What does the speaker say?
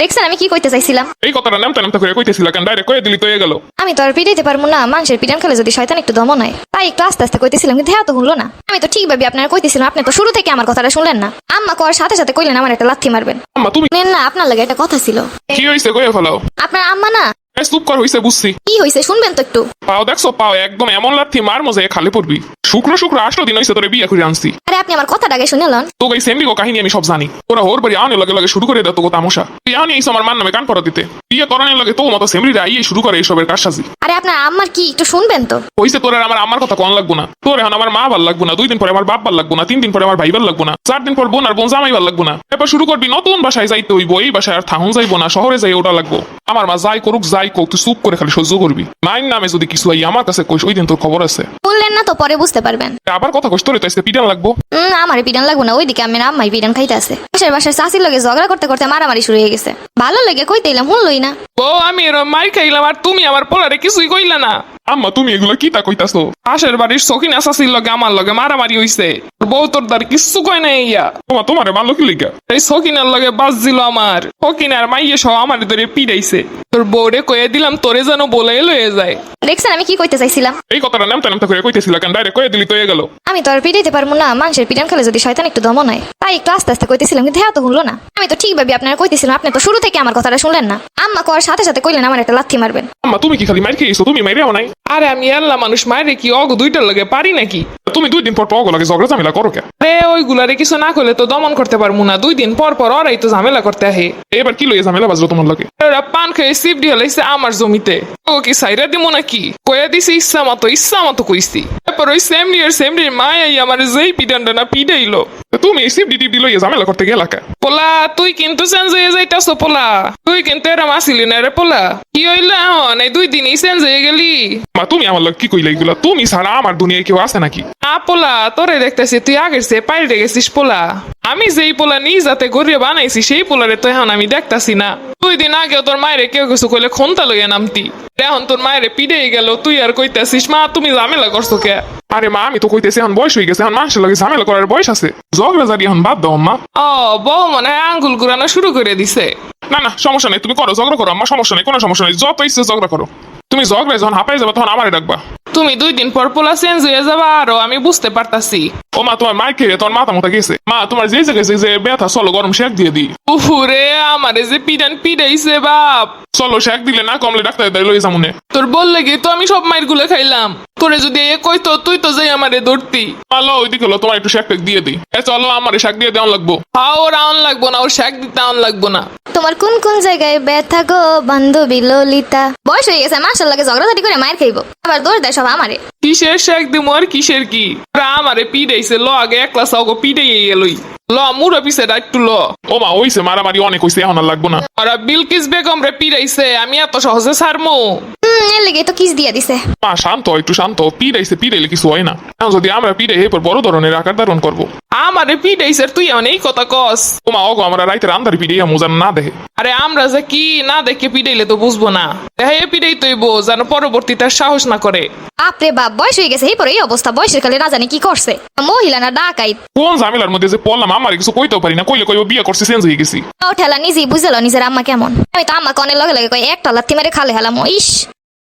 দেখছেন আমি কি কইতে চাইছিলাম? এই কথাটা নামতে নামতে করে কইতেছিল কেন? ডাইরেক্ট কয়ে দিলি তো গেল। আমি তো আর পিটাইতে পারব না মানুষের পিটান খেলে যদি শয়তান একটু দমন হয় তাই একটু আস্তে আস্তে কইতেছিলাম কিন্তু হ্যাঁ তো শুনলো না। আমি তো ঠিক ভাবি আপনারা কইতেছিলাম আপনি তো শুরু থেকে আমার কথাটা শুনলেন না। আম্মা করার সাথে সাথে কইলেন আমার একটা লাথি মারবেন। আম্মা তুমি নেন না আপনার লাগে একটা কথা ছিল। কি হইছে কইয়া ফেলাও। আপনার আম্মা না? চুপ কর হয়েছে বুঝছি। কি হয়েছে শুনবেন তো একটু। পাও দেখছ পাও একদম এমন লাথি মার মজা খালি পড়বি। শুক্র শুক্র আসলো দিন হয়েছে তোরে বিয়ে করে আনছি। আরে আপনি আমার কথাটা আগে শুনেলেন তো এই সেমরিগো কাহিনী আমি সব জানি। ওরা ওর বাড়ি আনে লগে লগে শুরু করে দেয় তোকে তামসা তুই আনি আমার মান নামে কান দিতে। বিয়ে করানোর লগে তো মতো আইয়ে শুরু করে এইসবের আরে আপনার আম্মার কি একটু শুনবেন তো। হইছে তোর আর আমার আমার কথা কন লাগবো না। তোর এখন আমার মা ভালো লাগবো না দুই দিন পরে আমার বাপ ভালো লাগবো না তিন দিন পরে আমার ভাই ভালো লাগবো না চার দিন পর বোন আর বোন জামাই ভালো লাগবো না। এরপর শুরু করবি নতুন বাসায় যাইতে হইব এই বাসায় আর থাহুন যাইবো না শহরে যাই ওটা লাগবো। আমার মা যাই করুক যাই তুই চুপ করে খালি সহ্য করবি। মাইন নামে যদি কিছু আই আমার কাছে কইস ওই দিন তোর খবর আছে। বললেন না তো পরে বুঝতে পারবেন। আবার কথা কইস তোর তো আজকে পিডান লাগবো। উম, আমার পিটান লাগবো না ওইদিকে আমি আম্মাই পিডান খাইতে আছে। পাশের চাষির লগে ঝগড়া করতে করতে মারামারি শুরু হয়ে গেছে। ভালো লেগে কইতে এলাম লই না। ও আমি এরম মার খাইলাম আর তুমি আমার পোলারে কিছুই কইলা না। আম্মা, তুমি এগুলো কি তা কইতাছো? পাশের বাড়ির সখিন আসাসির লগে আমার লগে মারামারি হইছে। বউ তোর দ্বার কিছু কয় না ইয়া। তোমার তোমারে ভালো কি লিগা? এই সখিনার লগে বাস দিল আমার। সখিনার মাইয়ে সহ আমার ধরে পিড়াইছে। তোর বউরে কয়ে দিলাম তোরে যেন বলে লয়ে যায়। দেখছেন আমি কি কইতে চাইছিলাম? এই কথাটা নামতে নামতে করে কইতেছিল কেন? ডাইরেক্ট কয়ে দিলি তো হয়ে গেল। আমি তো আর পিটাইতে পারব না মানুষের পিটান খেলে যদি শয়তান একটু দমন হয় তাই একটু আস্তে আস্তে কইতেছিলাম কিন্তু হ্যাঁ তো হলো না। আমি তো ঠিক ভাবে আপনারা কইতেছিলাম আপনি তো শুরু থেকে আমার কথাটা শুনলেন না। আম্মা কর সাথে সাথে কইলেন আমার একটা লাথি মারবেন। আম্মা তুমি কি খালি মার খেয়েছো? তুমি মাইরেও নাই। আরে আমি আল্লাহ মানুষ মাইরে কি অগ দুইটার লগে পারি নাকি? তুমি দুই দিন পর পর লাগে ঝগড়া ঝামেলা করো কে? রে ওইগুলারে কিছু না করলে তো দমন করতে পারব না। দুই দিন পর পর ওরাই তো ঝামেলা করতে আহে এবার কি লইয়া ঝামেলা বাজলো তোমার লাগে? ওরা পান খেয়ে সিপ দিয়ে লাইছে আমার জমিতে। ও কি সাইরা না নাকি? কয়ে দিছি ইচ্ছা মতো ইচ্ছা মতো কইছি। তারপর ওই সেমডি আর সেমডির মায়াই আমার যেই পিডান্ডা না পিটাইলো তো তুমি এই সিপ ডিটি লইয়া ঝামেলা করতে গেলা কে? পোলা তুই কিন্তু চেঞ্জ হয়ে যাইতাছ পোলা। তুই কিন্তু এরম আসিলি না রে পোলা। কি হইল এখন? এই দুই দিনই চেঞ্জ হয়ে গেলি। মা তুমি আমার লাগে কি কইলে এগুলা? তুমি ছাড়া আমার দুনিয়ায় কেউ আছে নাকি? আ পোলা তোরে দেখতেছি তুই আগের সে পাইরে গেছিস পোলা। আমি যেই পোলা নিজ যাতে গড়িয়ে বানাইছি সেই পোলারে তো এখন আমি দেখতাছি না। দুই দিন আগে তোর মায়েরে কেউ কিছু কইলে খন্তা লইয়া নামতি। এখন তোর মায়ের পিড়ে গেল তুই আর কইতেছিস মা তুমি ঝামেলা করছ কে? আরে মা আমি তো কইতেছি এখন বয়স হয়ে গেছে এখন মানুষের লাগে ঝামেলা করার বয়স আছে। ঝগড়া জারি এখন বাদ দাও মা ও বউ মনে হয় আঙ্গুল ঘুরানো শুরু করে দিছে। না না সমস্যা নেই তুমি করো ঝগড়া করো আমার সমস্যা নেই কোনো সমস্যা নেই যত ইচ্ছে ঝগড়া করো। তুমি ঝগড়ায় যখন হাঁপাই যাবে তখন আমারে ডাকবা। তুমি দুই দিন পর পোলা চেঞ্জ হয়ে যাবা আরও আমি বুঝতে পারতাছি। ও মা তোমার মাইক তোমার মাথা মতো গেছে। মা তোমার যে জায়গায় যে- ব্যথা চলো গরম শেক দিয়ে দিই। উহুরে আমারে যে পিডান পিডাইছে বাপ। চলো শেক দিলে না কমলে ডাক্তার দেয় লই যামুনে তোর বললে কি তো আমি সব মায়েরগুলো খাইলাম। তোরে যদি এ কইতো তুই তো যাই আমারে ধরতি। আলো ওইদিকে হলো তোমার একটু শেক টেক দিয়ে দিই। এ চলো আমার শেক দিয়ে দেওয়ান লাগবো। হা ওর আউন লাগবো না ওর শাক দিতে আউন লাগবো না। তোমার কোন কোন জায়গায় ব্যথা গো বান্ধবী ললিতা? বয়স হয়ে গেছে মাসার লাগে ঝগড়াঝাটি করে মায়ের খাইবো। আবার দোষ দেয় সব আমারে। কিসের শেখ দিমু আর কিসের কি? ওরা আমারে পিডাইছে ল আগে এক ক্লাস আগে পিডাইয়ে গেলই। ল মুর পিছে একটু ল। ও মা ওইছে মারামারি অনেক হইছে এখন আর লাগবো না। আর বিলকিস বেগম রে পিডাইছে আমি এত সহজে ছাড়মু। লেগে তো কিস দিয়া দিছে। মা শান্ত একটু শান্ত। পিড়াইছে পিড়াইলে কিছু হয় না। এখন যদি আমরা পিড়াই এরপর বড় ধরনের আকার ধারণ করব। আমারে পিডাইছে তুই এই কথা কস। ও মা অগো আমরা রাইতের আন্ধারে পিড়াইয়া মোজান না দেখে। আরে আমরা যে কি না দেখে পিডাইলে তো বুঝব না। দেখাইয়ে পিডাই তৈব যেন সাহস না করে। আপরে বাপ বয়স হয়ে গেছে এই পরে এই অবস্থা। বয়সের কালে না জানি কি করছে? মহিলা না ডাকাই কোন ঝামেলার মধ্যে যে পড়লাম আমার কিছু কইতেও পারি না। কইলে কইব বিয়ে করছে চেঞ্জ হয়ে গেছি। ও ঠেলা নিজেই বুঝলো নিজের আম্মা কেমন? আমি তো আম্মা কনের লগে লগে কই একটা লাত্তি মেরে খালে হেলাম ইস।